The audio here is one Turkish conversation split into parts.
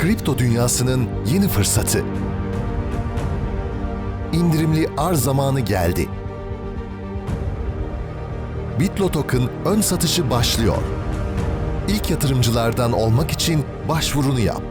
Kripto dünyasının yeni fırsatı. İndirimli arz zamanı geldi. Bitlo Token ön satışı başlıyor. İlk yatırımcılardan olmak için başvurunu yap.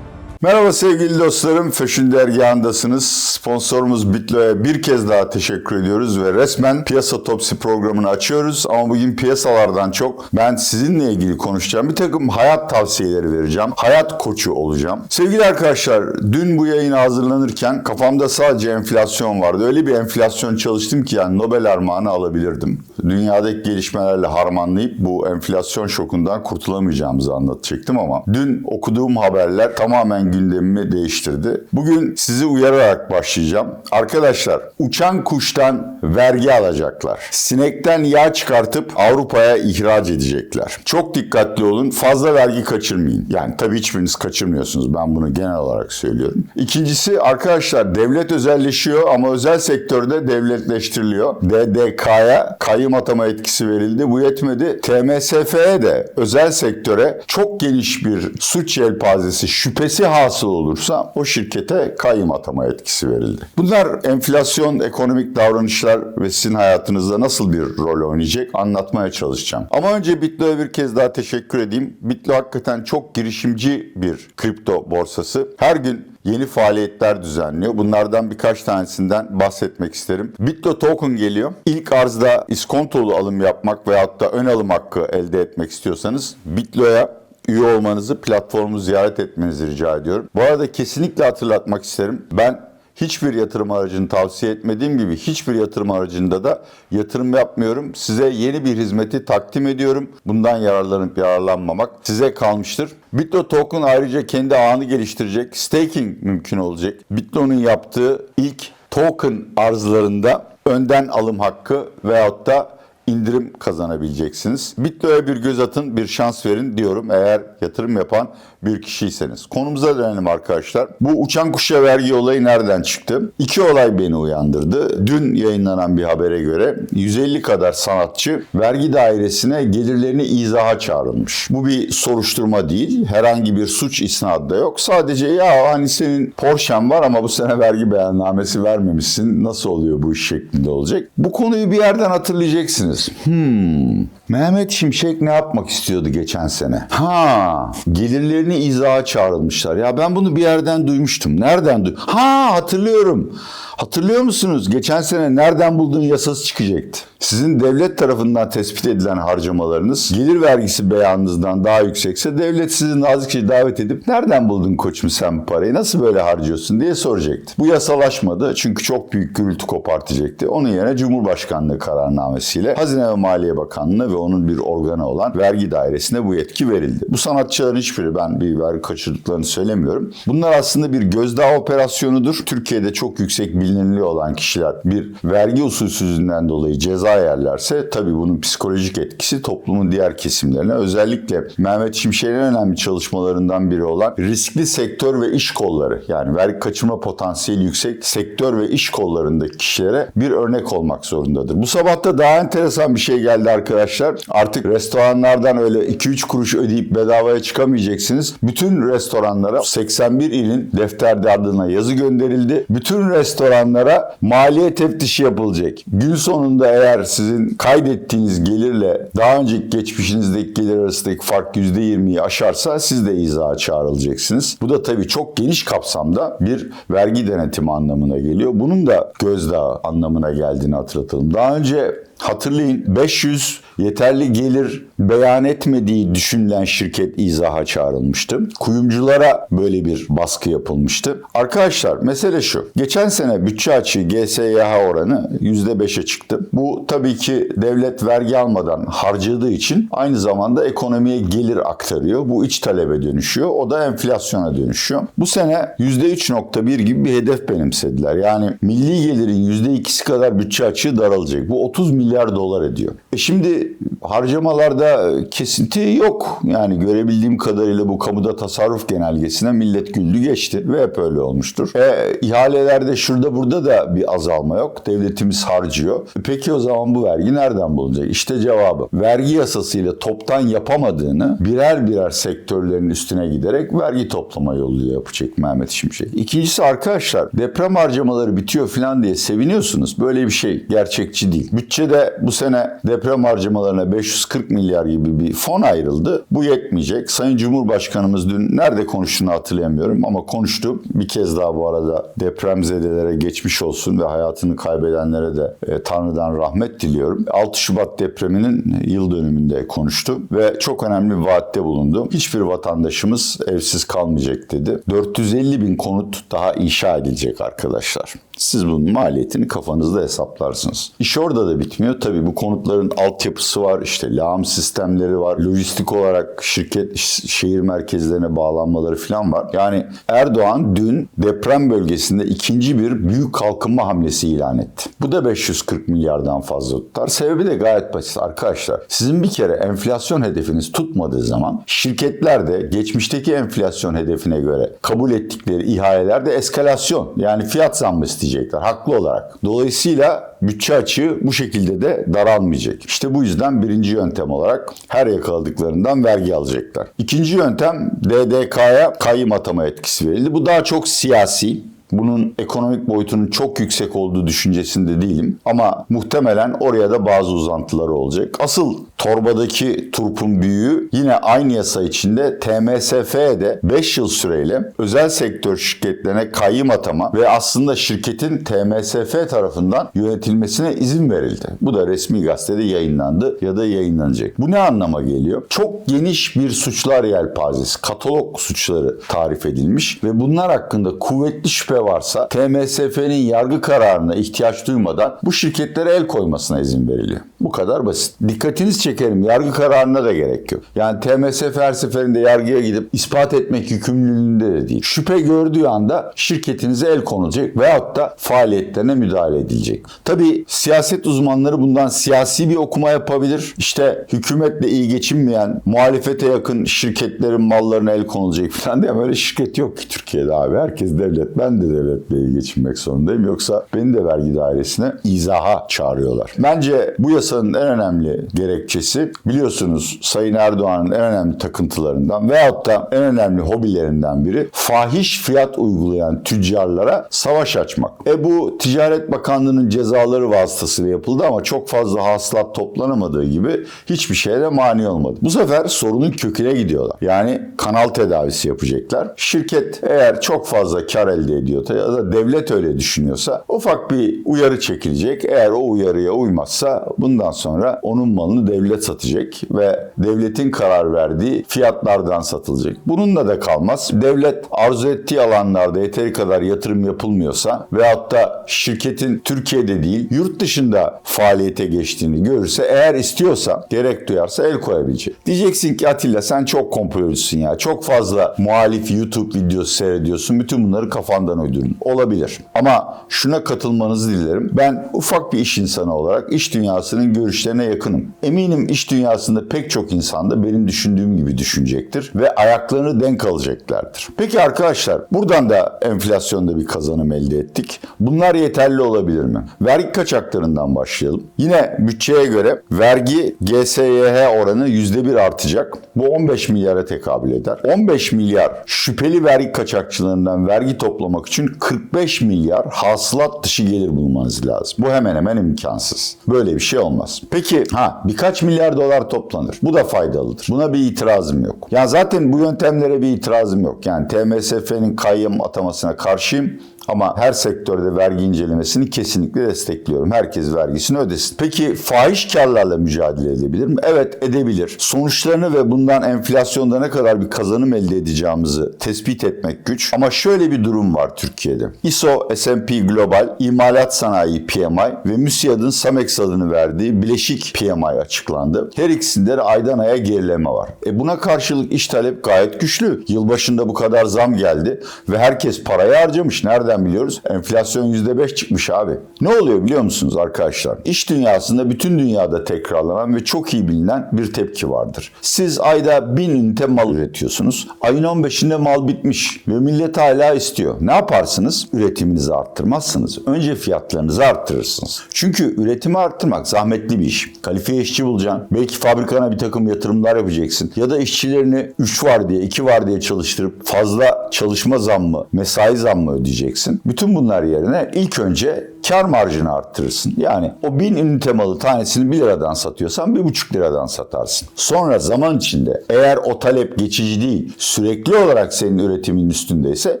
Merhaba sevgili dostlarım. Fashion dergahındasınız. Sponsorumuz Bitlo'ya bir kez daha teşekkür ediyoruz ve resmen piyasa topsi programını açıyoruz. Ama bugün piyasalardan çok ben sizinle ilgili konuşacağım. Bir takım hayat tavsiyeleri vereceğim. Hayat koçu olacağım. Sevgili arkadaşlar dün bu yayına hazırlanırken kafamda sadece enflasyon vardı. Öyle bir enflasyon çalıştım ki yani Nobel armağanı alabilirdim. Dünyadaki gelişmelerle harmanlayıp bu enflasyon şokundan kurtulamayacağımızı anlatacaktım ama dün okuduğum haberler tamamen gündemimi değiştirdi. Bugün sizi uyararak başlayacağım. Arkadaşlar uçan kuştan vergi alacaklar. Sinekten yağ çıkartıp Avrupa'ya ihraç edecekler. Çok dikkatli olun. Fazla vergi kaçırmayın. Yani tabii hiçbiriniz kaçırmıyorsunuz. Ben bunu genel olarak söylüyorum. İkincisi arkadaşlar devlet özelleşiyor ama özel sektörde devletleştiriliyor. DDK'ya kayyum atama etkisi verildi. Bu yetmedi. TMSF'ye de özel sektöre çok geniş bir suç yelpazesi şüphesi hasıl olursa o şirkete kayyum atama etkisi verildi. Bunlar enflasyon, ekonomik davranışlar ve sizin hayatınızda nasıl bir rol oynayacak anlatmaya çalışacağım. Ama önce Bitlo'ya bir kez daha teşekkür edeyim. Bitlo hakikaten çok girişimci bir kripto borsası. Her gün yeni faaliyetler düzenliyor. Bunlardan birkaç tanesinden bahsetmek isterim. Bitlo Token geliyor. İlk arzda iskontolu alım yapmak veyahut da ön alım hakkı elde etmek istiyorsanız Bitlo'ya üye olmanızı, platformu ziyaret etmenizi rica ediyorum. Bu arada kesinlikle hatırlatmak isterim. Ben hiçbir yatırım aracını tavsiye etmediğim gibi hiçbir yatırım aracında da yatırım yapmıyorum. Size yeni bir hizmeti takdim ediyorum. Bundan yararlanıp yararlanmamak size kalmıştır. Bitlo Token ayrıca kendi ağını geliştirecek. Staking mümkün olacak. Bitlo'nun yaptığı ilk token arzlarında önden alım hakkı veyahut da indirim kazanabileceksiniz. Bitlo'ya bir göz atın, bir şans verin diyorum eğer yatırım yapan bir kişiyseniz. Konumuza dönelim arkadaşlar. Bu uçan kuşa vergi olayı nereden çıktı? İki olay beni uyandırdı. Dün yayınlanan bir habere göre 150 kadar sanatçı vergi dairesine gelirlerini izaha çağrılmış. Bu bir soruşturma değil. Herhangi bir suç isnadı da yok. Sadece ya hani senin Porsche'n var ama bu sene vergi beyannamesi vermemişsin. Nasıl oluyor bu iş şeklinde olacak. Bu konuyu bir yerden hatırlayacaksınız. Hmm. Mehmet Şimşek ne yapmak istiyordu geçen sene? Ha, gelirlerini izaha çağrılmışlar. Ya ben bunu bir yerden duymuştum. Nereden duydum? Ha, hatırlıyorum. Hatırlıyor musunuz? Geçen sene nereden bulduğun yasası çıkacaktı. Sizin devlet tarafından tespit edilen harcamalarınız gelir vergisi beyanınızdan daha yüksekse devlet sizi nazikçe davet edip nereden buldun koçum sen bu parayı nasıl böyle harcıyorsun diye soracaktı. Bu yasalaşmadı çünkü çok büyük gürültü kopartacaktı. Onun yerine Cumhurbaşkanlığı kararnamesiyle Hazine ve Maliye Bakanlığı ve onun bir organı olan vergi dairesine bu yetki verildi. Bu sanatçıların hiçbiri ben bir vergi kaçırdıklarını söylemiyorum. Bunlar aslında bir gözdağı operasyonudur. Türkiye'de çok yüksek bilinirliği olan kişiler bir vergi usulsüzlüğünden dolayı ceza yerlerse tabii bunun psikolojik etkisi toplumun diğer kesimlerine özellikle Mehmet Şimşek'in önemli çalışmalarından biri olan riskli sektör ve iş kolları yani vergi kaçırma potansiyeli yüksek sektör ve iş kollarındaki kişilere bir örnek olmak zorundadır. Bu sabah da daha enteresan bir şey geldi arkadaşlar. Artık restoranlardan öyle 2-3 kuruş ödeyip bedavaya çıkamayacaksınız. Bütün restoranlara 81 ilin defterde adına yazı gönderildi. Bütün restoranlara maliye teftişi yapılacak. Gün sonunda eğer sizin kaydettiğiniz gelirle daha önceki geçmişinizdeki gelir arasındaki fark %20'yi aşarsa siz de izaha çağrılacaksınız. Bu da tabii çok geniş kapsamda bir vergi denetimi anlamına geliyor. Bunun da gözdağı anlamına geldiğini hatırlatalım. Daha önce Hatırlayın 500 yeterli gelir beyan etmediği düşünülen şirket izaha çağrılmıştı. Kuyumculara böyle bir baskı yapılmıştı. Arkadaşlar mesele şu. Geçen sene bütçe açığı GSYH oranı %5'e çıktı. Bu tabii ki devlet vergi almadan harcadığı için aynı zamanda ekonomiye gelir aktarıyor. Bu iç talebe dönüşüyor. O da enflasyona dönüşüyor. Bu sene %3.1 gibi bir hedef benimsediler. Yani milli gelirin %2'si kadar bütçe açığı daralacak. Bu 30 milyar dolar ediyor. E şimdi Harcamalarda kesinti yok. Yani görebildiğim kadarıyla bu kamuda tasarruf genelgesine millet güldü geçti ve hep öyle olmuştur. E, ihalelerde şurada burada da bir azalma yok. Devletimiz harcıyor. E, Peki o zaman bu vergi nereden bulunacak? İşte cevabı. Vergi yasasıyla toptan yapamadığını birer birer sektörlerin üstüne giderek vergi toplama yoluyla yapacak Mehmet Şimşek. İkincisi arkadaşlar deprem harcamaları bitiyor falan diye seviniyorsunuz. Böyle bir şey gerçekçi değil. Bütçede bu sene deprem harcamalarına 540 milyar gibi bir fon ayrıldı. Bu yetmeyecek. Sayın Cumhurbaşkanımız dün nerede konuştuğunu hatırlayamıyorum ama konuştu. Bir kez daha bu arada depremzedelere geçmiş olsun ve hayatını kaybedenlere de e, Tanrı'dan rahmet diliyorum. 6 Şubat depreminin yıl dönümünde konuştu ve çok önemli bir vaatte bulundu. Hiçbir vatandaşımız evsiz kalmayacak dedi. 450 bin konut daha inşa edilecek arkadaşlar. Siz bunun maliyetini kafanızda hesaplarsınız. İş orada da bitmiyor. Tabii bu konutların altyapısı var, işte lağım sistemleri var, lojistik olarak şirket şehir merkezlerine bağlanmaları falan var. Yani Erdoğan dün deprem bölgesinde ikinci bir büyük kalkınma hamlesi ilan etti. Bu da 540 milyardan fazla tutar. Sebebi de gayet basit arkadaşlar. Sizin bir kere enflasyon hedefiniz tutmadığı zaman şirketler de geçmişteki enflasyon hedefine göre kabul ettikleri ihalelerde eskalasyon yani fiyat zammı isteyecekler haklı olarak. Dolayısıyla bütçe açığı bu şekilde de daralmayacak. İşte bu yüzden birinci yöntem olarak her yakaladıklarından vergi alacaklar. İkinci yöntem DDK'ya kayyım atama etkisi verildi. Bu daha çok siyasi. Bunun ekonomik boyutunun çok yüksek olduğu düşüncesinde değilim. Ama muhtemelen oraya da bazı uzantıları olacak. Asıl torbadaki turpun büyüğü yine aynı yasa içinde TMSF'ye de 5 yıl süreyle özel sektör şirketlerine kayyım atama ve aslında şirketin TMSF tarafından yönetilmesine izin verildi. Bu da resmi gazetede yayınlandı ya da yayınlanacak. Bu ne anlama geliyor? Çok geniş bir suçlar yelpazesi, katalog suçları tarif edilmiş ve bunlar hakkında kuvvetli şüphe varsa TMSF'nin yargı kararına ihtiyaç duymadan bu şirketlere el koymasına izin veriliyor. Bu kadar basit. Dikkatinizi çekerim yargı kararına da gerek yok. Yani TMSF her seferinde yargıya gidip ispat etmek yükümlülüğünde de değil. Şüphe gördüğü anda şirketinize el konulacak veyahut da faaliyetlerine müdahale edilecek. Tabii siyaset uzmanları bundan siyasi bir okuma yapabilir. İşte hükümetle iyi geçinmeyen, muhalefete yakın şirketlerin mallarına el konulacak falan diye böyle şirket yok ki Türkiye'de abi. Herkes devlet. Ben de devletle iyi geçinmek zorundayım. Yoksa beni de vergi dairesine izaha çağırıyorlar. Bence bu yasanın en önemli gerekçesi biliyorsunuz Sayın Erdoğan'ın en önemli takıntılarından veyahut da en önemli hobilerinden biri fahiş fiyat uygulayan tüccarlara savaş açmak. E bu Ticaret Bakanlığı'nın cezaları vasıtasıyla yapıldı ama çok fazla hasılat toplanamadığı gibi hiçbir şeye de mani olmadı. Bu sefer sorunun köküne gidiyorlar. Yani kanal tedavisi yapacaklar. Şirket eğer çok fazla kar elde ediyorsa ya da devlet öyle düşünüyorsa ufak bir uyarı çekilecek. Eğer o uyarıya uymazsa bundan sonra onun malını devlet satacak ve devletin karar verdiği fiyatlardan satılacak. Bununla da kalmaz. Devlet arzu ettiği alanlarda yeteri kadar yatırım yapılmıyorsa veyahut da şirketin Türkiye'de değil yurt dışında faaliyete geçtiğini görürse eğer istiyorsa gerek duyarsa el koyabilecek. Diyeceksin ki Atilla sen çok komplocusun ya. Çok fazla muhalif YouTube videosu seyrediyorsun. Bütün bunları kafandan uydurun. Olabilir. Ama şuna katılmanızı dilerim. Ben ufak bir iş insanı olarak iş dünyasının görüşlerine yakınım. Eminim iş dünyasında pek çok insan da benim düşündüğüm gibi düşünecektir ve ayaklarını denk alacaklardır. Peki arkadaşlar buradan da enflasyonda bir kazanım elde ettik. Bunlar yeterli olabilir mi? Vergi kaçaklarından başlayalım. Yine bütçeye göre vergi GSYH oranı %1 artacak. Bu 15 milyara tekabül eder. 15 milyar şüpheli vergi kaçakçılarından vergi toplamak için 45 milyar hasılat dışı gelir bulmanız lazım. Bu hemen hemen imkansız. Böyle bir şey olmaz. Peki ha birkaç milyar dolar toplanır. Bu da faydalıdır. Buna bir itirazım yok. Ya zaten bu yöntemlere bir itirazım yok. Yani TMSF'nin kayyım atamasına karşıyım. Ama her sektörde vergi incelemesini kesinlikle destekliyorum. Herkes vergisini ödesin. Peki fahiş karlarla mücadele edebilir mi? Evet edebilir. Sonuçlarını ve bundan enflasyonda ne kadar bir kazanım elde edeceğimizi tespit etmek güç. Ama şöyle bir durum var Türkiye'de. ISO S&P Global İmalat Sanayi PMI ve MÜSİAD'ın SAMEX adını verdiği bileşik PMI açıklandı. Her ikisinde de aydan aya gerileme var. E buna karşılık iş talep gayet güçlü. Yılbaşında bu kadar zam geldi ve herkes parayı harcamış. Nereden nereden biliyoruz? Enflasyon %5 çıkmış abi. Ne oluyor biliyor musunuz arkadaşlar? İş dünyasında bütün dünyada tekrarlanan ve çok iyi bilinen bir tepki vardır. Siz ayda 1000 ünite mal üretiyorsunuz. Ayın 15'inde mal bitmiş ve millet hala istiyor. Ne yaparsınız? Üretiminizi arttırmazsınız. Önce fiyatlarınızı arttırırsınız. Çünkü üretimi arttırmak zahmetli bir iş. Kalifiye işçi bulacaksın. Belki fabrikana bir takım yatırımlar yapacaksın. Ya da işçilerini 3 var diye 2 var diye çalıştırıp fazla çalışma zammı, mesai zammı ödeyeceksin. Bütün bunlar yerine ilk önce kar marjını arttırırsın. Yani o 1000 ünite malı tanesini 1 liradan satıyorsan 1,5 liradan satarsın. Sonra zaman içinde eğer o talep geçici değil, sürekli olarak senin üretimin üstündeyse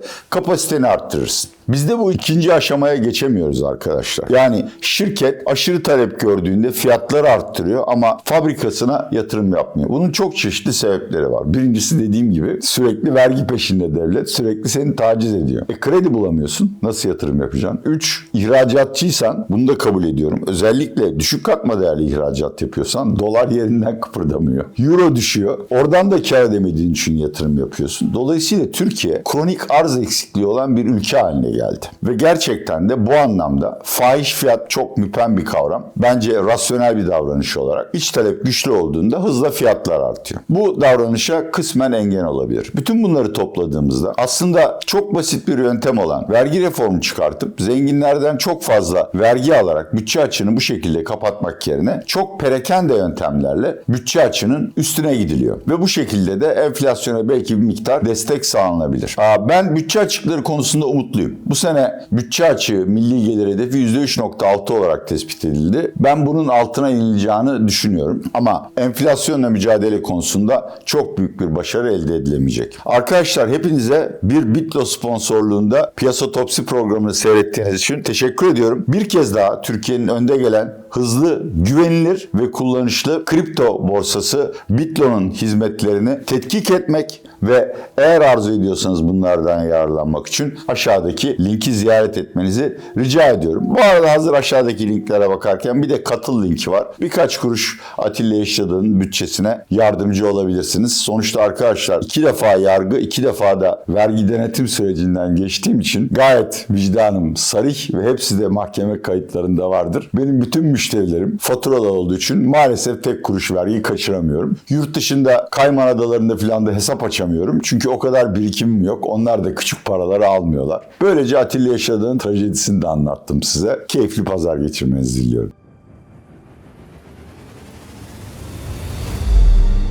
kapasiteni arttırırsın. Biz de bu ikinci aşamaya geçemiyoruz arkadaşlar. Yani şirket aşırı talep gördüğünde fiyatları arttırıyor ama fabrikasına yatırım yapmıyor. Bunun çok çeşitli sebepleri var. Birincisi dediğim gibi sürekli vergi peşinde devlet. Sürekli seni taciz ediyor. E kredi bulamıyorsun. Nasıl yatırım yapacaksın? 3. İhracatçıysan bunu da kabul ediyorum. Özellikle düşük katma değerli ihracat yapıyorsan dolar yerinden kıpırdamıyor. Euro düşüyor. Oradan da kar edemediğin için yatırım yapıyorsun. Dolayısıyla Türkiye kronik arz eksikliği olan bir ülke haline geldi. Ve gerçekten de bu anlamda fahiş fiyat çok müpem bir kavram. Bence rasyonel bir davranış olarak iç talep güçlü olduğunda hızla fiyatlar artıyor. Bu davranışa kısmen engel olabilir. Bütün bunları topladığımızda aslında çok basit bir yöntem olan vergi reformu çıkartıp zenginlerden çok fazla vergi alarak bütçe açığını bu şekilde kapatmak yerine çok perakende yöntemlerle bütçe açığının üstüne gidiliyor. Ve bu şekilde de enflasyona belki bir miktar destek sağlanabilir. Aa, ben bütçe açıkları konusunda umutluyum. Bu sene bütçe açığı milli gelir hedefi %3.6 olarak tespit edildi. Ben bunun altına inileceğini düşünüyorum. Ama enflasyonla mücadele konusunda çok büyük bir başarı elde edilemeyecek. Arkadaşlar hepinize bir Bitlo sponsorluğunda Piyasa Topsi programını seyrettiğiniz için teşekkür ediyorum. Bir kez daha Türkiye'nin önde gelen hızlı, güvenilir ve kullanışlı kripto borsası Bitlo'nun hizmetlerini tetkik etmek ve eğer arzu ediyorsanız bunlardan yararlanmak için aşağıdaki linki ziyaret etmenizi rica ediyorum. Bu arada hazır aşağıdaki linklere bakarken bir de katıl linki var. Birkaç kuruş Atilla Yaşadığ'ın bütçesine yardımcı olabilirsiniz. Sonuçta arkadaşlar iki defa yargı, iki defa da vergi denetim sürecinden geçtiğim için gayet vicdanım sarih ve hepsi de mahkeme kayıtlarında vardır. Benim bütün müşterilerim faturalı olduğu için maalesef tek kuruş vergi kaçıramıyorum. Yurt dışında Kayman Adalarında falan da hesap açamıyorum. Çünkü o kadar birikimim yok. Onlar da küçük paraları almıyorlar. Böylece Atilla Yaşadığ'ın trajedisini de anlattım size. Keyifli pazar geçirmenizi diliyorum.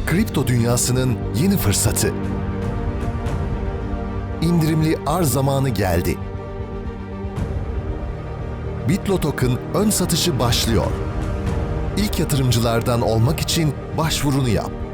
Kripto dünyasının yeni fırsatı. İndirimli arz zamanı geldi. Bitlo Token ön satışı başlıyor. İlk yatırımcılardan olmak için başvurunu yap.